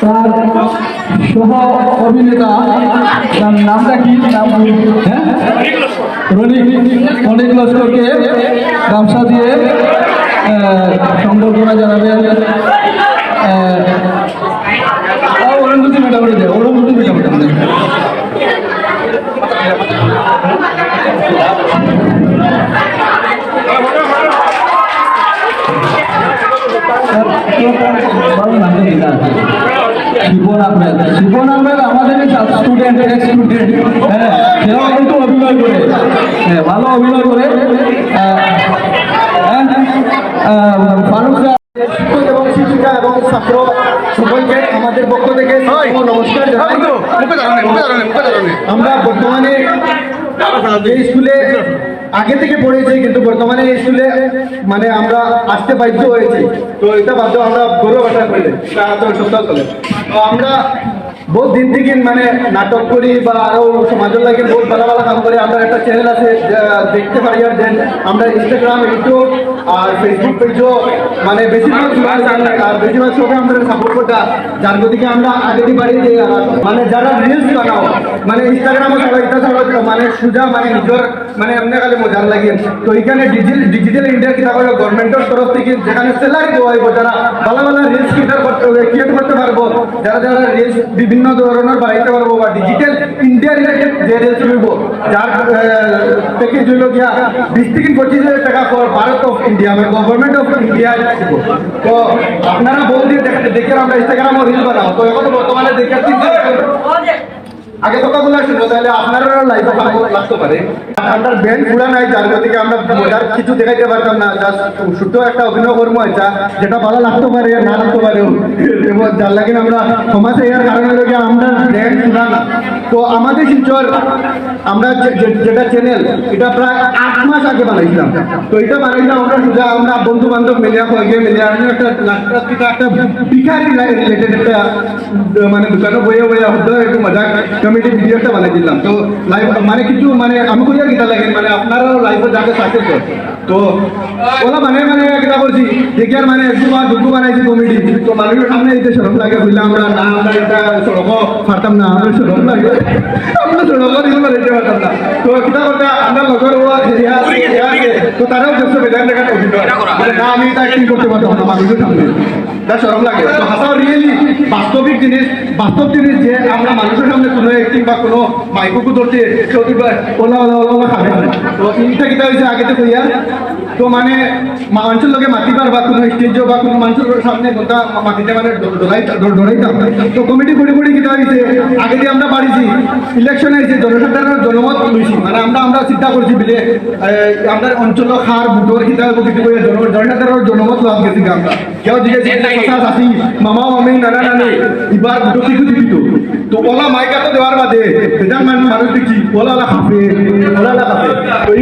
তার সহ অভিনেতা তার নামটা কি? নাম হ্যাঁ? অনেক লস্করকে গামছা দিয়ে সংবর্ধনা জানাবেন। শিবন আহমেদ শিবন আহমেদ আমাদের স্টুডেন্ট এক্স স্টুডেন্ট হ্যাঁ সেও কিন্তু অভিনয় করে। হ্যাঁ ভালো অভিনয় করে। হ্যাঁ, ফারুক এবং শিক্ষিকা এবং ছাত্র সকলকে আমাদের পক্ষ থেকে নমস্কার আমরা বর্তমানে এই স্কুলে আগে থেকে পড়েছি, কিন্তু বর্তমানে এই স্কুলে মানে আমরা আসতে বাধ্য হয়েছি। তো এটা বাধ্য আমরা গৌরব আশা এটা চলে তো আমরা বহুত দিন থেকে মানে নাটক করি বা আরও সমাজের লাগে বহুত ভালো ভালো কাম করি। আমরা একটা চ্যানেল আছে দেখতে পারি আর দেন আমরা ইনস্টাগ্রাম ইউটিউব আর ফেসবুক পেজও মানে বেশিরভাগ আর বেশিরভাগ সময় আমরা সাপোর্ট করতে যার গতিকে আমরা আগে দিয়ে পারি যে মানে যারা রিলস বানাও মানে ইনস্টাগ্রামে সবাই এটা সবাই মানে সুজা মানে নিজের মানে এমনি খালি মজার লাগে। তো এখানে ডিজিটাল ইন্ডিয়া কি থাকলে গভর্নমেন্টের তরফ থেকে যেখানে স্যালারি দেওয়া হইব যারা ভালো ভালো রিলস হবে ক্রিয়েট করতে পারব। যারা যারা রেস বিভিন্ন ধরনের বাড়াইতে পারব বা ডিজিটাল ইন্ডিয়া রিলেটেড যে রেস চলবো যার প্যাকেজ হইল গিয়া বিশ থেকে পঁচিশ হাজার টাকা ফর ভারত অফ ইন্ডিয়া মানে গভর্নমেন্ট অফ ইন্ডিয়া তো আপনারা বহুদিন দেখে দেখে আমরা ইনস্টাগ্রামও রিল বানাও তো এখন বর্তমানে দেখে আগে তো কথা শুনো তাহলে আপনারও লাইফে লাগতে পারে। আপনার ব্যান্ড পুরা নাই, যার গতিকে আমরা মজার কিছু দেখাইতে পারতাম না জাস্ট ছোট্ট একটা অভিনয় কর্ম এটা যেটা ভালো লাগতে পারে না লাগতে পারে। এবং যার লাগে আমরা সমাজে এর কারণে লোকে আমরা ব্যান্ড পুরা তো আমাদের শিলচর, আমরা যেটা চ্যানেল এটা প্রায় আট মাস আগে বানাইছিলাম। তো এটা বানাইছিলাম আমরা সোজা আমরা বন্ধু বান্ধব মিলিয়া হয়ে মিলিয়া একটা একটা ভিখারি রিলেটেড একটা মানে দোকানে বইয়ে বইয়ে হতো একটু মজা কমেডি ভিডিও একটা বানাই দিলাম। তো লাইভ মানে কিছু মানে আমি করিয়া গীতা কিতা লাগে মানে আপনারাও লাইভে যাকে থাকে তো ওলা মানে মানে কিতা করছি দেখি আর মানে একটু বা দুটো বানাইছি কমেডি তো মানুষের সামনে যে সরম লাগে বুঝলাম আমরা না, আমরা এটা সড়ক পারতাম না আমরা সরম লাগে। আমরা সড়ক দিতে পারতে পারতাম না। তো কিতা করতে, আমরা লগর তো তারাও দেখছ বেদান দেখা না, আমি এটা অ্যাক্টিং করতে পারতাম না, মানুষের সামনে। যা সরম লাগে। তো হাসাও রিয়েলি বাস্তবিক জিনিস বাস্তব জিনিস যে আমরা মানুষের সামনে কোনো অ্যাক্টিং বা কোনো মাইকুকু দিবা ওলা ওলা ওলা ওলা খাবে না। তো ইনটা কিতা হয়েছে আগে কইয়া তো মানে মানুষের লোকে মাতিবার বা কোনো স্টেজও বা কোনো মানুষের সামনে কোনটা মাটিতে মানে ডরাই ডরাইতাম তো কমিটি করে করে কিতা হয়েছে আগে দিয়ে আমরা বাড়িছি ইলেকশন হয়েছে জনসাধারণের জনমত লইছি মানে আমরা আমরা চিন্তা করছি বিলে আমরা অঞ্চল খার বুটোর কিতা কিছু করে জন- জনসাধারণের জনমত লাভ গেছি আমরা কেউ জিজ্ঞেস মামা মামি নানা নানি এবার বুটো কিছু দিবি তো ওলা তো দেওয়ার বাদে মানুষ দেখি ওলা হাফে ওলা তো